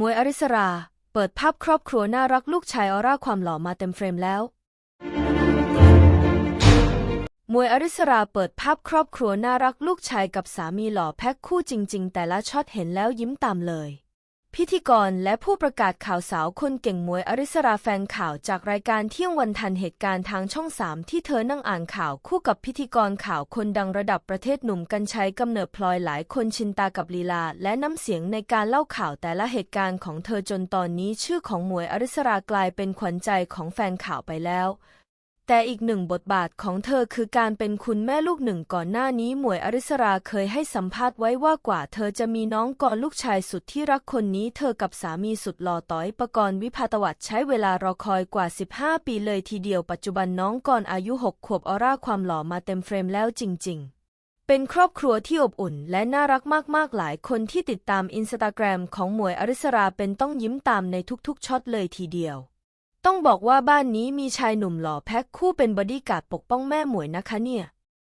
มวยอริสรา เปิดภาพครอบครัวน่ารักลูกชายออร่าความหล่อมาเต็มเฟรมแล้ว มวยอริสราเปิดภาพครอบครัวน่ารักลูกชายกับสามีหล่อแพ็คคู่จริง ๆ แต่ละช็อตเห็นแล้วยิ้มตามเลย พิธีกรและผู้ประกาศข่าวสาวคนเก่งมวยอริสราแฟนข่าวจากรายการเที่ยงวันทันเหตุการณ์ทางช่องสามที่เธอนั่งอ่านข่าวคู่กับพิธีกรข่าวคนดังระดับประเทศหนุ่มกัญชัยกำเนิดพลอยหลายคนชินตากับลีลา และน้ำเสียงในการเล่าข่าวแต่ละเหตุการณ์ของเธอจนตอนนี้ชื่อของมวยอริสรากลายเป็นขวัญใจของแฟนข่าวไปแล้ว แต่อีกหนึ่งบทบาทของเธอคือการเป็นคุณแม่ลูกหนึ่งก่อนหน้านี้หมวยอริสราเคยให้สัมภาษณ์ไว้ว่ากว่าเธอจะมีน้องก่อนลูกชายสุดที่รักคนนี้เธอกับสามีสุดหล่อต้อยประกรณ์วิภาตวัตใช้เวลารอคอยกว่า 15 ปีเลยทีเดียวปัจจุบันน้องก่อนอายุ 6 ขวบออร่าความหล่อมาเต็มเฟรมแล้วจริง ๆเป็นครอบครัวที่อบอุ่นและน่ารักมาก ๆ หลายคนที่ติดตามอินสตาแกรมของหมวยอริสราเป็นต้องยิ้มตามในทุก ๆ ช็อตเลยทีเดียว ต้องบอกว่าบ้านนี้มีชายหนุ่มหล่อแพ็คคู่เป็นบอดี้การ์ดปกป้องแม่หมวยนะคะเนี่ย